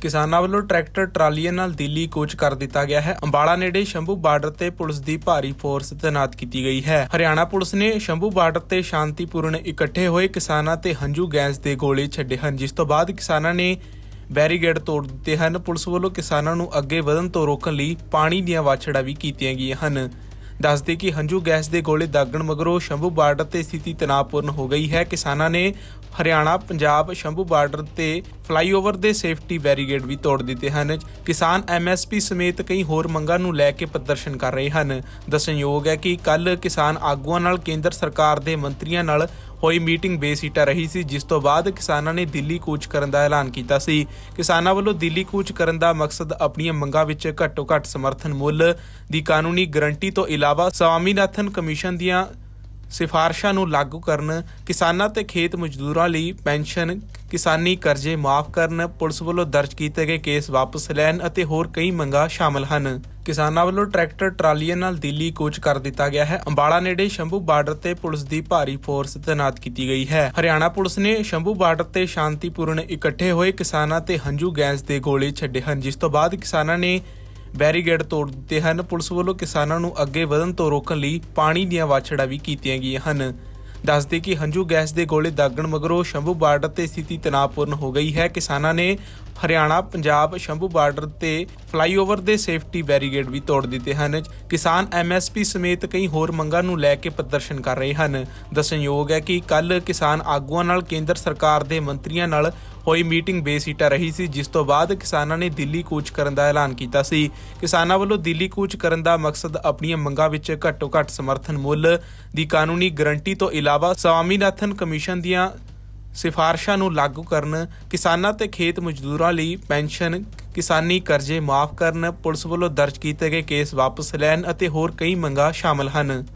ਕਿਸਾਨਾਂ ਵੱਲੋਂ ਟਰੈਕਟਰ, ਟਰਾਲੀਆਂ ਨਾਲ ਦਿੱਲੀ ਕੂਚ ਕਰ ਦਿੱਤਾ ਗਿਆ ਹੈ। ਅੰਬਾਲਾ ਨੇੜੇ ਸ਼ੰਭੂ ਬਾਰਡਰ ਤੇ ਪੁਲਿਸ ਦੀ ਭਾਰੀ ਫੋਰਸ ਤੈਨਾਤ ਕੀਤੀ ਗਈ ਹੈ। ਹਰਿਆਣਾ ਪੁਲਿਸ ਨੇ ਸ਼ੰਭੂ ਬਾਰਡਰ ਤੇ ਸ਼ਾਂਤੀਪੂਰਨ ਇਕੱਠੇ ਹੋਏ ਕਿਸਾਨਾਂ ਤੇ ਹੰਝੂ ਗੈਸ ਦੇ ਗੋਲੇ ਛੱਡੇ ਹਨ, ਜਿਸ ਤੋਂ ਬਾਅਦ ਕਿਸਾਨਾਂ ਨੇ ਬੈਰੀਗੇਡ ਤੋੜ ਦਿੱਤੇ ਹਨ। ਪੁਲਿਸ ਵੱਲੋਂ ਕਿਸਾਨਾਂ ਨੂੰ ਅੱਗੇ ਵਧਣ ਤੋਂ ਰੋਕਣ ਲਈ ਪਾਣੀ ਦੀਆਂ ਵਾਛੜਾਂ ਵੀ ਕੀਤੀਆਂ ਗਈਆਂ ਹਨ। ਦੱਸਦੇ ਕਿ ਹੰਝੂ ਗੈਸ ਦੇ ਗੋਲੇ ਦਾਗਣ ਮਗਰੋਂ ਸ਼ੰਭੂ ਬਾਰਡਰ ਤੇ ਸਥਿਤੀ ਤਣਾਅਪੂਰਨ ਹੋ ਗਈ ਹੈ। ਕਿਸਾਨਾਂ ਨੇ ਹਰਿਆਣਾ, ਪੰਜਾਬ, ਸ਼ੰਭੂ ਬਾਰਡਰ ਤੇ ਫਲਾਈਓਵਰ ਦੇ ਸੇਫਟੀ ਬੈਰੀਗੇਡ ਵੀ ਤੋੜ ਦਿੱਤੇ ਹਨ। ਕਿਸਾਨ ਐਮਐਸਪੀ ਸਮੇਤ ਕਈ ਹੋਰ ਮੰਗਾਂ ਨੂੰ ਲੈ ਕੇ ਪ੍ਰਦਰਸ਼ਨ ਕਰ ਰਹੇ ਹਨ। ਦੱਸਣਯੋਗ ਹੈ ਕਿ ਕੱਲ ਕਿਸਾਨ ਆਗੂਆਂ ਨਾਲ ਕੇਂਦਰ ਸਰਕਾਰ ਦੇ ਮੰਤਰੀਆਂ ਨਾਲ ਹੋਈ ਮੀਟਿੰਗ ਬੇਸਿੱਟਾ ਰਹੀ ਸੀ, ਜਿਸ ਤੋਂ ਬਾਅਦ ਕਿਸਾਨਾਂ ਨੇ ਦਿੱਲੀ ਕੂਚ ਕਰਨ ਦਾ ਐਲਾਨ ਕੀਤਾ ਸੀ। ਕਿਸਾਨਾਂ ਵੱਲੋਂ ਦਿੱਲੀ ਕੂਚ ਕਰਨ ਦਾ ਮਕਸਦ ਆਪਣੀਆਂ ਮੰਗਾਂ ਵਿੱਚ ਘੱਟੋ ਘੱਟ ਸਮਰਥਨ ਮੁੱਲ ਦੀ ਕਾਨੂੰਨੀ ਗਰੰਟੀ ਤੋਂ ਇਲਾਵਾ ਸਵਾਮੀਨਾਥਨ ਕਮਿਸ਼ਨ ਦੀਆਂ ਸਿਫਾਰਸ਼ਾਂ ਨੂੰ ਲਾਗੂ ਕਰਨ, ਕਿਸਾਨਾਂ ਤੇ ਖੇਤ ਮਜ਼ਦੂਰਾਂ ਲਈ ਪੈਨਸ਼ਨ, ਕਿਸਾਨੀ ਕਰਜ਼ੇ ਮਾਫ ਕਰਨ, ਪੁਲਿਸ ਵੱਲੋਂ ਦਰਜ ਕੀਤੇ ਗਏ ਕੇਸ ਵਾਪਸ ਲੈਣ ਅਤੇ ਹੋਰ ਕਈ ਮੰਗਾਂ ਸ਼ਾਮਲ ਹਨ। ਕਿਸਾਨਾਂ ਵੱਲੋਂ ਟਰੈਕਟਰ ਟਰਾਲੀਆਂ ਨਾਲ ਦਿੱਲੀ ਕੂਚ ਕਰ ਦਿੱਤਾ ਗਿਆ ਹੈ। ਅੰਬਾਲਾ ਨੇੜੇ ਸ਼ੰਭੂ ਬਾਰਡਰ ਤੇ ਪੁਲਿਸ ਦੀ ਭਾਰੀ ਫੋਰਸ ਤੈਨਾਤ ਕੀਤੀ ਗਈ ਹੈ। ਹਰਿਆਣਾ ਪੁਲਿਸ ਨੇ ਸ਼ੰਭੂ ਬਾਰਡਰ ਤੇ ਸ਼ਾਂਤੀਪੂਰਨ ਇਕੱਠੇ ਹੋਏ ਕਿਸਾਨਾਂ ਤੇ ਹੰਝੂ ਗੈਸ ਦੇ ਗੋਲੇ ਛੱਡੇ ਹਨ, ਜਿਸ ਤੋਂ ਬਾਅਦ ਕਿਸਾਨਾਂ ਨੇ ਬੈਰੀਗੇਡ ਤੋੜ ਦਿੱਤੇ ਹਨ। ਪੁਲਿਸ ਵੱਲੋਂ ਕਿਸਾਨਾਂ ਨੂੰ ਅੱਗੇ ਵਧਣ ਤੋਂ ਰੋਕਣ ਲਈ ਪਾਣੀ ਦੀਆਂ ਵਾਛੜਾਂ ਵੀ ਕੀਤੀਆਂ ਗਈਆਂ ਹਨ। ਦੱਸਦੇ ਕਿ ਹੰਝੂ ਗੈਸ ਦੇ ਗੋਲੇ ਦਾਗਣ ਮਗਰੋਂ ਸ਼ੰਭੂ ਬਾਰਡਰ ਤੇ ਸਥਿਤੀ ਤਣਾਅਪੂਰਨ ਹੋ ਗਈ ਹੈ। ਕਿਸਾਨਾਂ ਨੇ ਹਰਿਆਣਾ, ਪੰਜਾਬ, ਸ਼ੰਭੂ ਬਾਰਡਰ ਤੇ ਫਲਾਈਓਵਰ ਦੇ ਸੇਫਟੀ ਬੈਰੀਗੇਡ ਵੀ ਤੋੜ ਦਿੱਤੇ ਹਨ। ਕਿਸਾਨ ਐਮਐਸਪੀ ਸਮੇਤ ਕਈ ਹੋਰ ਮੰਗਾਂ ਨੂੰ ਲੈ ਕੇ ਪ੍ਰਦਰਸ਼ਨ ਕਰ ਰਹੇ ਹਨ। ਦੱਸਣਯੋਗ ਹੈ ਕਿ ਕੱਲ ਕਿਸਾਨ ਆਗੂਆਂ ਨਾਲ ਕੇਂਦਰ ਸਰਕਾਰ ਦੇ ਮੰਤਰੀਆਂ ਨਾਲ ਹੋਈ ਮੀਟਿੰਗ ਬੇਸਿੱਟਾ ਰਹੀ ਸੀ, ਜਿਸ ਤੋਂ ਬਾਅਦ ਕਿਸਾਨਾਂ ਨੇ ਦਿੱਲੀ ਕੂਚ ਕਰਨ ਦਾ ਐਲਾਨ ਕੀਤਾ ਸੀ। ਕਿਸਾਨਾਂ ਵੱਲੋਂ ਦਿੱਲੀ ਕੂਚ ਕਰਨ ਦਾ ਮਕਸਦ ਆਪਣੀਆਂ ਮੰਗਾਂ ਵਿੱਚ ਘੱਟੋ ਘੱਟ ਸਮਰਥਨ ਮੁੱਲ ਦੀ ਕਾਨੂੰਨੀ ਗਰੰਟੀ ਤੋਂ ਇਲਾਵਾ ਸਵਾਮੀਨਾਥਨ ਕਮਿਸ਼ਨ ਦੀਆਂ ਸਿਫਾਰਸ਼ਾਂ ਨੂੰ ਲਾਗੂ ਕਰਨ, ਕਿਸਾਨਾਂ ਤੇ ਖੇਤ ਮਜ਼ਦੂਰਾਂ ਲਈ ਪੈਨਸ਼ਨ, ਕਿਸਾਨੀ ਕਰਜ਼ੇ ਮਾਫ ਕਰਨ ਪੁਲਿਸ ਵੱਲੋਂ ਦਰਜ ਕੀਤੇ ਗਏ ਕੇਸ ਵਾਪਸ ਲੈਣ ਅਤੇ ਹੋਰ ਕਈ ਮੰਗਾਂ ਸ਼ਾਮਲ ਹਨ।